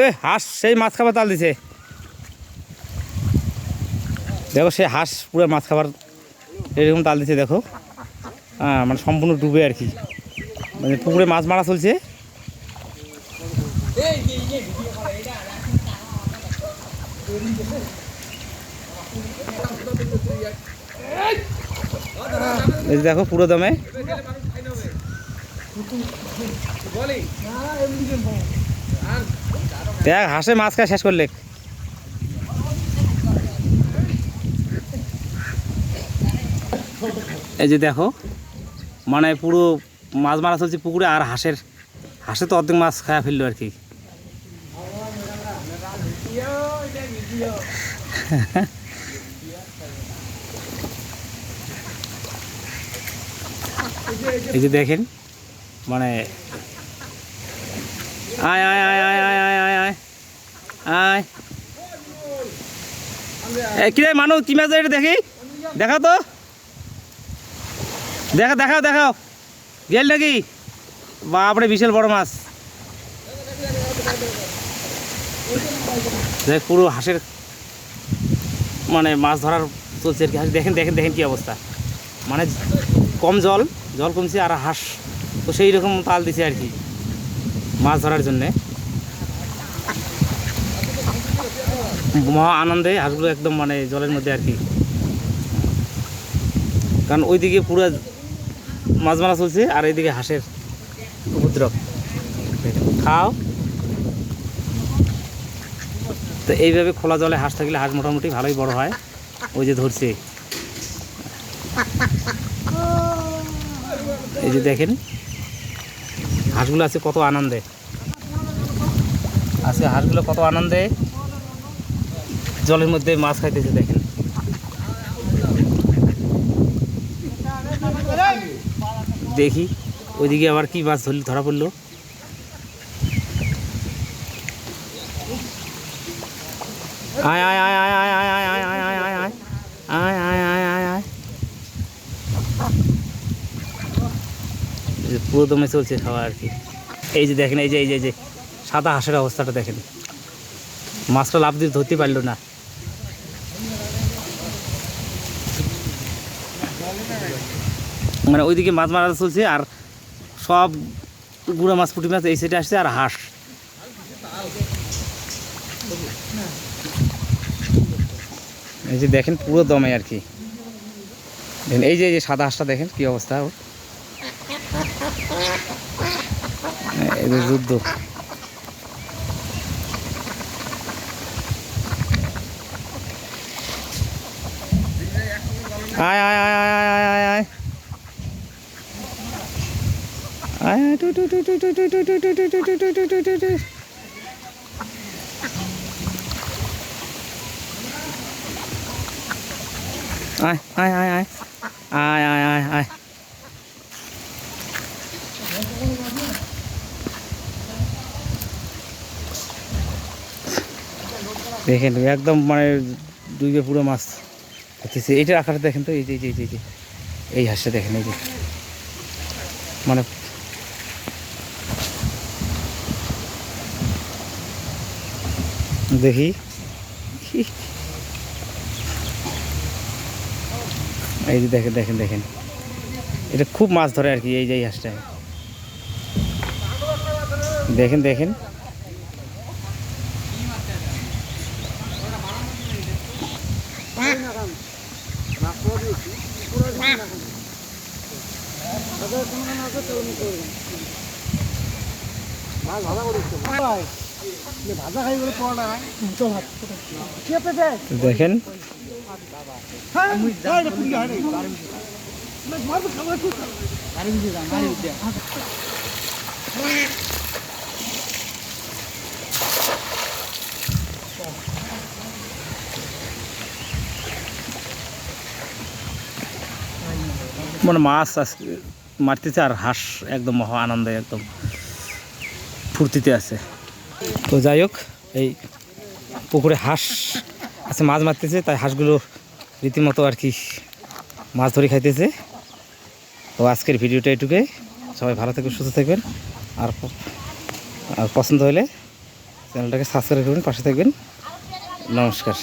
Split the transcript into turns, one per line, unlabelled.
এ, হাঁস, সেই মাছ খাবার তাল দিছে। দেখো, সেই হাঁস পুরো মাছ খাবার এরকম তাল দিছে, দেখো। হ্যাঁ মানে সম্পূর্ণ ডুবে আর কি। মানে পুকুরে মাছ মারা চলছে। দেখো, পুরো দমে। দেখ হাঁসে মাছ খায় শেষ করলে। এই যে দেখো মানে পুরো মাছ মারা চলছে পুকুরে আর হাঁসের হাঁসে তো অর্ধেক মাছ খায়া ফেলল আর কি। এই যে দেখেন মানে আয় আয় আয় আয় আয় আয় আয় আয় আয় এ কিরে মানুষ কি মাছ এটা দেখি? দেখাও তো। দেখা, দেখাও দেখাও। গেল নাকি? বাপরে, বিশাল বড় মাছ। দেখ, পুরো হাঁসের মানে মাছ ধরার চলছে আর কি। দেখেন দেখেন দেখেন কি অবস্থা। মানে কম জল জল কমছে আর হাঁস তো সেই রকম তাল দিছে আর কি। মাছ ধরার জন্যে। মহা আনন্দে হাঁসগুলো একদম মানে জলের মধ্যে আর কি। কারণ ওইদিকে পুরো মাছ মারা চলছে আর এইদিকে হাঁসের উপদ্রব। খাও। তো এইভাবে খোলা জলে হাঁস থাকলে হাঁস মোটামুটি ভালোই বড় হয়। ওই যে ধরছে। এই যে দেখেন। হাঁসগুলো আছে কত আনন্দে আছে হাঁসগুলো কত আনন্দে জলের মধ্যে মাছ খাইতেছে দেখেন দেখি ওইদিকে আবার কি মাছ ধরল ধরা পড়ল আয় আয় আয় আয় আয় আয় আয় আয় আয় আয় আয় আয় আয় আয় আয় পুরো দমে চলছে খাওয়া আর কি। এই যে দেখেন, এই যে এই যে এই যে, সাদা হাঁসের অবস্থাটা দেখেন। মাছটা লাভ দিয়ে ধরতে পারল না। মানে ওইদিকে মাছ মারা চলছে আর সব গুঁড়া মাছ, পুঁটি মাছ এই সাইডে আসছে আর হাঁস। এই যে দেখেন পুরো দমে আর কি। এই যে এই যে সাদা হাঁসটা দেখেন কি অবস্থা ওর। এই যে যুদ্ধ আয় আয় আয় আয় আয় আয় আয় আয় আয় টু টু টু টু টু টু টু টু টু টু টু টু টু টু টু টু আয় আয় আয় আয় আয় আয় আয় দেখেন একদম মানে ডুবে পুরো মাছ হচ্ছে এইটার আকারটা দেখেন তো এই যে, এই যে এই হাঁসটা দেখেন এই যে। মানে দেখি। এই যে দেখেন দেখেন দেখেন। এটা খুব মাছ ধরে আর কি এই যে এই হাঁসটা দেখেন দেখেন। বাজার ভাজা করে ভাজা খাই বলে পড়া নাই তো ভাত চেপে দেখেন মানে মাছ আজকে মারতেছে আর হাঁস একদম মহা আনন্দে একদম ফুর্তিতে আছে। তো যাই হোক, এই পুকুরে হাঁস আছে, মাছ মারতেছে, তাই হাঁসগুলো রীতিমতো আর কি মাছ ধরে খাইতেছে। তো আজকের ভিডিওটা এটুকুই। সবাই ভালো থাকবেন, সুস্থ থাকবেন। আর আর পছন্দ হলে চ্যানেলটাকে সাবস্ক্রাইব করবেন, পাশে থাকবেন। নমস্কার।